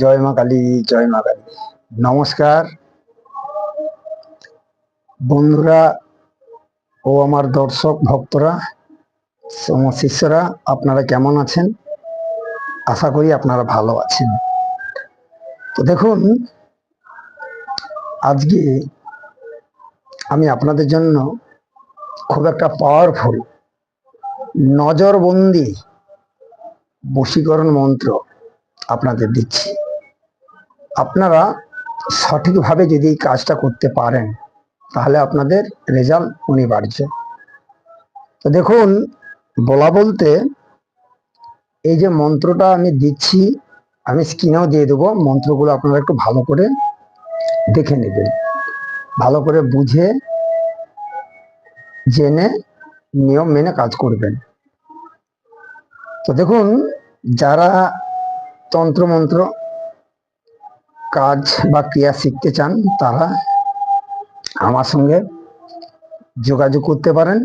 জয় মা কালী, জয় মা কালী। নমস্কার। বন্ধুরা ও আমার দর্শক, ভক্তরা, আমার শিষ্যরা, আপনারা কেমন আছেন? আশা করি আপনারা ভালো আছেন। তো দেখুন, আজকে আমি আপনাদের জন্য খুব একটা পাওয়ারফুল নজরবন্দি বশীকরণ মন্ত্র আপনাদের দিচ্ছি। আপনারা সঠিকভাবে যদি এই কাজটা করতে পারেন, তাহলে আপনাদের রেজাল্ট অনিবার্য। তো দেখুন, বলা বলতে এই যে মন্ত্রটা আমি দিচ্ছি, আমি স্ক্রিনেও দিয়ে দেবো, মন্ত্রগুলো আপনারা একটু ভালো করে দেখে নেবেন। ভালো করে বুঝে, জেনে, নিয়ম মেনে কাজ করবেন। তো দেখুন, যারা তন্ত্রমন্ত্র কাজ বা ক্রিয়া শিখতে চান, তারা আমার সঙ্গে যোগাযোগ করতে পারেন।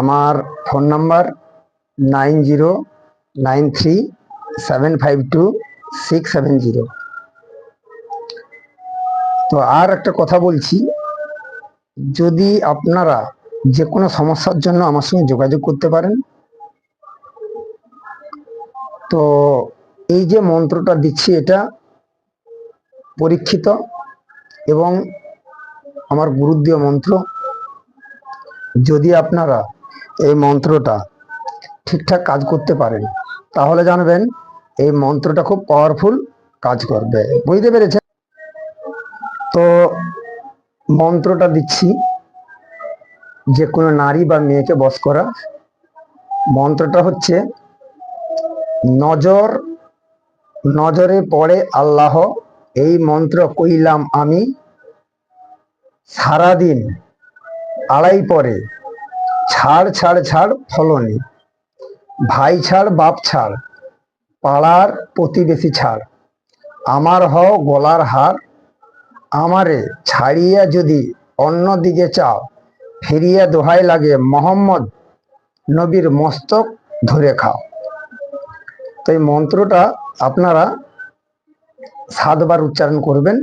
আমার phone number nine zero nine three seven five two six seven zero. তো আর একটা কথা বলছি, যদি আপনারা যে কোনো সমস্যার জন্য আমার সঙ্গে যোগাযোগ করতে পারেন, তো এই যে মন্ত্রটা দিচ্ছি এটা পরীক্ষিত এবং আমার গুরুদেয় মন্ত্র। যদি আপনারা এই মন্ত্রটা ঠিকঠাক কাজ করতে পারেন, তাহলে জানবেন এই মন্ত্রটা খুব পাওয়ারফুল কাজ করবে। বুঝতে পেরেছেন? তো মন্ত্রটা দিচ্ছি। যে কোনো নারী বা মেয়েকে বস করা। মন্ত্রটা হচ্ছে, নজর, নজরে পড়ে আল্লাহ এই মন্ত্র কইলাম আমি সারাদিন আড়াই পরে ছাড় ছাড় ছাড় ফলনি। ভাই ছাড়, বাপ ছাড়, পাড়ার প্রতিবেশী ছাড়। আমার হও গলার হার। আমারে ছাড়িয়া যদি অন্য দিকে চাও, ফিরিয়া দোহাই লাগে মোহাম্মদ নবীর মস্তক ধরে খাও। তো এই মন্ত্রটা আপনারা সাতবার উচ্চারণ করবেন।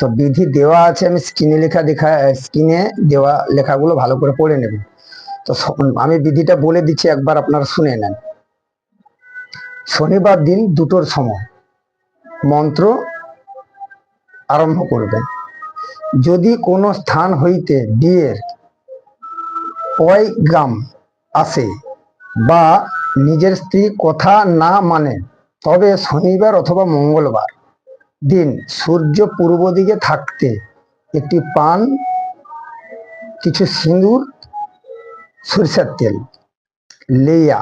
তো বিধি দেওয়া আছে, আমি স্ক্রিনে লেখা দেখা স্ক্রিনে দেওয়া লেখাগুলো ভালো করে পড়ে নেবেন। তো আমি বিধিটা বলে দিচ্ছি, একবার আপনারা শুনে নেন। শনিবার দিন দুটোর সময় মন্ত্র আরম্ভ করবেন। যদি কোনো স্থান হইতে বিয়ের পয়গাম আসে বা নিজের স্ত্রী কথা না মানে তবে শনিবার অথবা মঙ্গলবার দিন সূর্য পূর্ব দিকে থাকতে একটি পান, কিছু সিঁদুর, সরিষার তেল, লেয়া।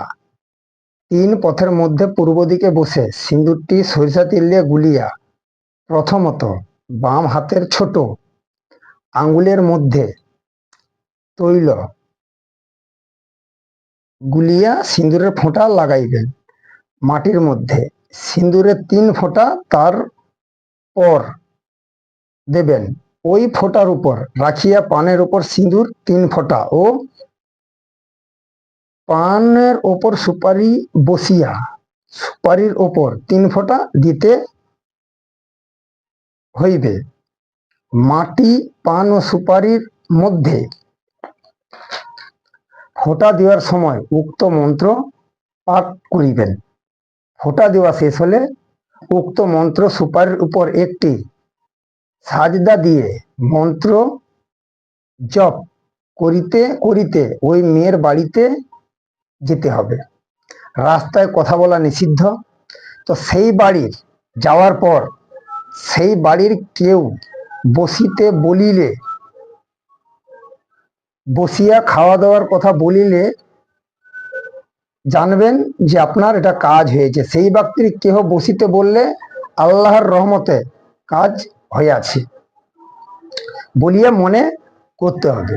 তিন পথের মধ্যে পূর্ব দিকে বসে সিঁদুরটি সরিষা তেল দিয়ে গুলিয়া, প্রথমত বাম হাতের ছোট আঙ্গুলের মধ্যে তৈল গুলিয়া সিঁদুরের ফোঁটা লাগাইবেন। মাটির মধ্যে সিঁদুরের তিন ফোঁটা তার পর দেবেন। ওই ফোঁটার উপর রাখিয়া পানের উপর সিঁদুর, তিন ফোঁটা ও পানের ওপর সুপারি বসিয়া, সুপারির ওপর তিন ফোঁটা দিতে হইবে। মাটি, পান ও সুপারির মধ্যে ফোঁটা দেওয়ার সময় উক্ত মন্ত্র পাঠ করিবেন। ফোঁটা দেওয়া শেষ হলে উক্ত মন্ত্র সুপারির উপর একটি সাজদা দিয়ে মন্ত্র জপ করিতে করিতে ওই মেয়ের বাড়িতে যেতে হবে। রাস্তায় কথা বলা নিষিদ্ধ। তো সেই বাড়ির যাওয়ার পর সেই বাড়ির কেউ বসিতে বলিলে, বসিয়া খাওয়া দাওয়ার কথা বলিলে জানবেন যে আপনার এটা কাজ হয়েছে। সেই ব্যক্তির কেহ বসিতে বললে আল্লাহর রহমতে কাজ হইয়াছে বলিয়া মনে করতে হবে,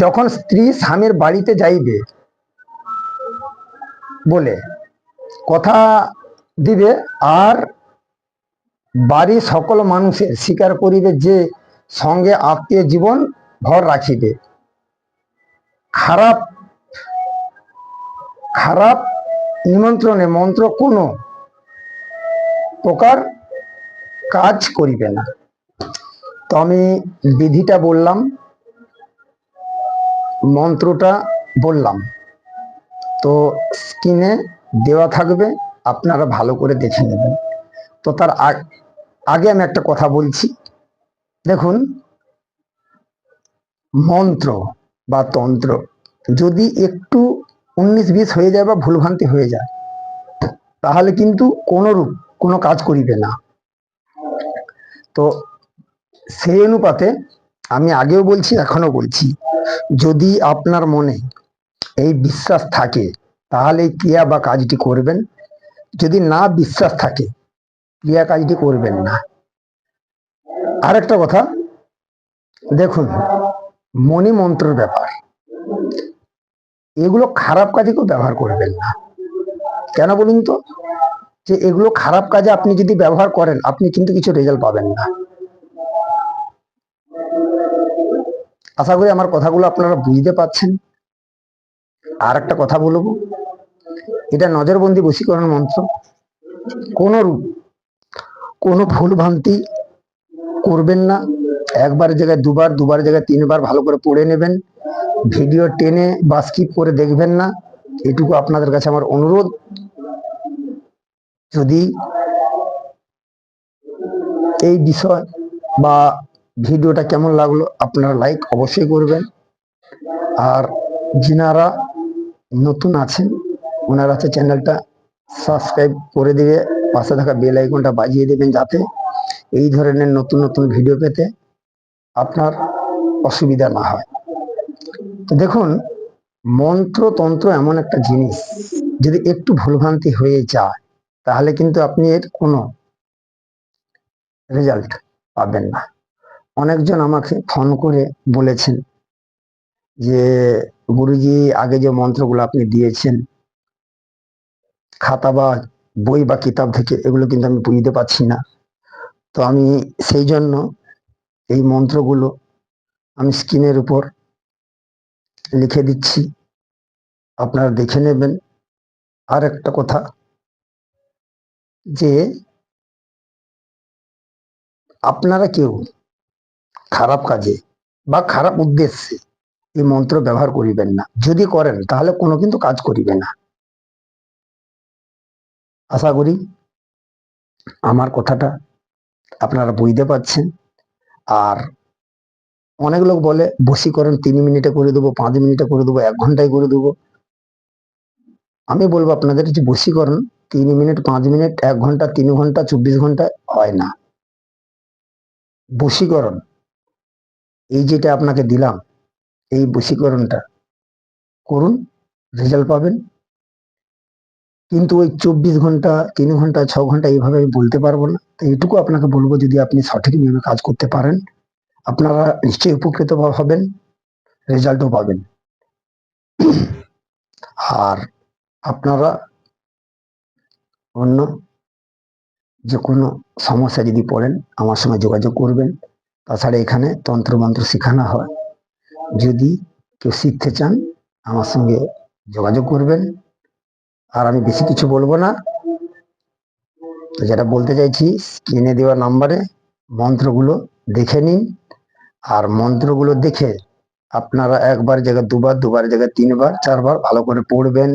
যখন স্ত্রী স্বামীর বাড়িতে যাইবে, বলে কথা দিবে, আর বাড়ি সকল মানুষের স্বীকার করিবে যে সঙ্গে আত্মীয় জীবন ভর রাখিবে। খারাপ খারাপ নিমন্ত্রণে মন্ত্র কোনো প্রকার কাজ করিবে না। তো আমি বিধিটা বললাম, মন্ত্রটা বললাম। তো স্ক্রিনে দেওয়া থাকবে, আপনারা ভালো করে দেখে নেবেন। তো তার আগ- আমি একটা কথা বলছি। দেখুন, মন্ত্র বা তন্ত্র যদি একটু উনিশ বিশ হয়ে যায় বা ভুলভ্রান্তি হয়ে যায়, তাহলে কিন্তু কোনো রূপ কোনো কাজ করিবে না। তো সেই অনুপাতে আমি আগেও বলছি এখনও বলছি, যদি আপনার মনে এই বিশ্বাস থাকে, তাহলে ক্রিয়া বা কাজটি করবেন। যদি না বিশ্বাস থাকে, ক্রিয়া কাজটি করবেন না। আরেকটা কথা, দেখুন মণি মন্ত্রের ব্যাপার। এগুলো খারাপ কাজে কেউ ব্যবহার করবেন না। কেন বলুন তো? যে এগুলো খারাপ কাজে আপনি যদি ব্যবহার করেন, আপনি কিন্তু কিছু রেজাল্ট পাবেন না। আশা করি আমার কথাগুলো আপনারা বুঝতে পাচ্ছেন আর একটা কথা বলব, এটা নজরবন্দি বশীকরণ মন্ত্র। কোন রূপ, কোনো ভুল ভ্রান্তি করবেন না। একবার জায়গায় দুবার দুবার জায়গায় তিনবার ভালো করে পড়ে নেবেন। ভিডিও টেনে বা স্কিপ করে দেখবেন না। এটুকু আপনাদের কাছে আমার অনুরোধ। যদি এই বিষয় বা ভিডিওটা কেমন লাগল, আপনারা লাইক অবশ্যই করবেন। আর যিনারা নতুন আছেন, ওনারা হচ্ছে চ্যানেলটা সাবস্ক্রাইব করে দিয়ে পাশে থাকা বেল আইকনটা বাজিয়ে দেবেন যাতে এই ধরনের নতুন নতুন ভিডিও পেতে আপনার অসুবিধা না হয়। দেখুন, মন্ত্রতন্ত্র এমন একটা জিনিস, যদি একটু ভুলভ্রান্তি হয়ে যায়, তাহলে কিন্তু আপনি এর কোনো রেজাল্ট পাবেন না। অনেকজন আমাকে ফোন করে বলেছেন যে, গুরুজি আগে যে মন্ত্রগুলো আপনি দিয়েছেন, খাতা বা বই বা কিতাব থেকে, এগুলো কিন্তু আমি বুঝতে পারছি না। তো আমি সেই জন্য এই মন্ত্রগুলো আমি স্ক্রিনের উপর লিখে দিচ্ছি। আপনারা দেখে নেবেন। আর একটা কথা যে, আপনারা কেউ খারাপ কাজে বা খারাপ উদ্দেশ্যে এই মন্ত্র ব্যবহার করিবেন না। যদি করেন, তাহলে কোনো কিন্তু কাজ করিবে না। আশা করি আমার কথাটা আপনারা বুঝতে পারছেন। আর অনেক লোক বলে বসীকরণ তিন মিনিটে করে দেবো, পাঁচ মিনিটে করে দেবো, এক ঘন্টায় করে দেবো। আমি বলব, আপনাদের যে বসীকরণ তিন মিনিট, পাঁচ মিনিট, এক ঘণ্টা, তিন ঘণ্টা, চব্বিশ ঘণ্টা, হয় না। বশীকরণ এই যেটা আপনাকে দিলাম, এই বশীকরণটা করুন, রেজাল্ট পাবেন। কিন্তু ওই চব্বিশ ঘণ্টা, তিন ঘণ্টা, ছ ঘণ্টা, এইভাবে আমি বলতে পারব না। তো এইটুকু আপনাকে বলব, যদি আপনি সঠিক নিয়মে কাজ করতে পারেন। আপনারা নিশ্চয়ই উপকৃত হবেন, রেজাল্টও পাবেন। আর আপনারা অন্য যে কোনো সমস্যা যদি পড়েন, আমার সঙ্গে যোগাযোগ করবেন। তাছাড়া এখানে তন্ত্রমন্ত্র শেখানো হয়। যদি কেউ শিখতে চান, আমার সঙ্গে যোগাযোগ করবেন। আর আমি বেশি কিছু বলব না। তো যেটা বলতে চাইছি স্ক্রিনে দেওয়া নাম্বারে মন্ত্রগুলো দেখে নিন আর মন্ত্রগুলো দেখে আপনারা একবার জায়গায় দুবার দুবার জায়গায় তিনবার, চারবার ভালো করে পড়বেন,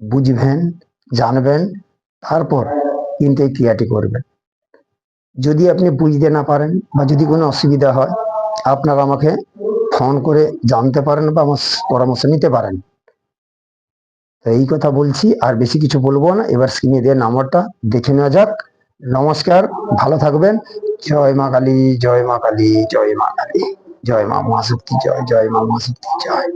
বুঝবেন, জানবেন, তারপর কিন্তু এই ক্রিয়াটি করবেন। যদি আপনি বুঝতে না পারেন বা যদি কোনো অসুবিধা হয়, আপনারা আমাকে ফোন করে জানতে পারেন বা আমার পরামর্শ নিতে পারেন। এই কথা বলছি, আর বেশি কিছু বলব না। এবার স্ক্রিনে দিয়ে নাম্বারটা দেখে নেওয়া যাক। নমস্কার, ভালো থাকবেন। জয় মা কালী, জয় মা কালী, জয় মা কালী, জয় মা মা শক্তি জয় জয় মা মা শক্তি জয়।